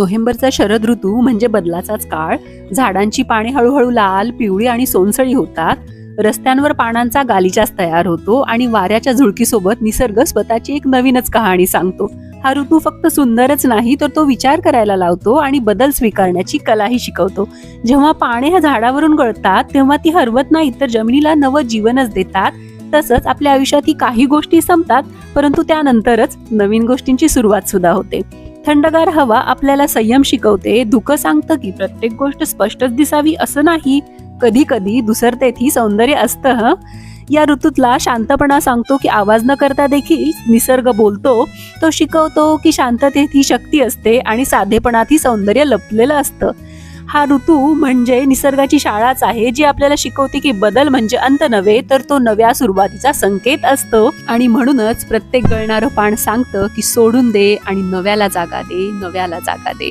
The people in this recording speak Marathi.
नोव्हेंबरचा शरद ऋतू म्हणजे बदलाचाच काळ. झाडांची पाने हळूहळू लाल पिवळी आणि सोनसळी होतात. रस्त्यांवर पानांचा गालिचाच तयार होतो आणि वाऱ्याच्या झुळकीसोबत निसर्ग स्वतःची एक नवीनच कहाणी सांगतो. हा ऋतू फक्त सुंदरच नाही तर तो विचार करायला लावतो आणि बदल स्वीकारण्याची कलाही शिकवतो. जेव्हा पाने ह्या झाडावरून गळतात तेव्हा ती हरवत नाहीत तर जमिनीला नवं जीवनच देतात. तसंच आपल्या आयुष्यात ही काही गोष्टी संपतात परंतु त्यानंतरच नवीन गोष्टींची सुरुवात सुद्धा होते. थंडगार हवा आपल्याला संयम शिकवते धुकं सांगतं की प्रत्येक गोष्ट स्पष्टच दिसावी असं नाही. कधी कधी दुसरतेथी सौंदर्य असतं या ऋतूतला शांतपणा सांगतो की आवाज न करता देखील निसर्ग बोलतो. तो शिकवतो की शांततेत ही शक्ती असते आणि साधेपणात ही सौंदर्य लपलेलं असतं. हा ऋतू म्हणजे निसर्गाची शाळाच आहे जी आपल्याला शिकवते की बदल म्हणजे अंत नव्हे तर तो नव्या सुरुवातीचा संकेत असतो. आणि म्हणूनच प्रत्येक गळणारं पान सांगतं की सोडून दे आणि नव्याला जागा दे नव्याला जागा दे.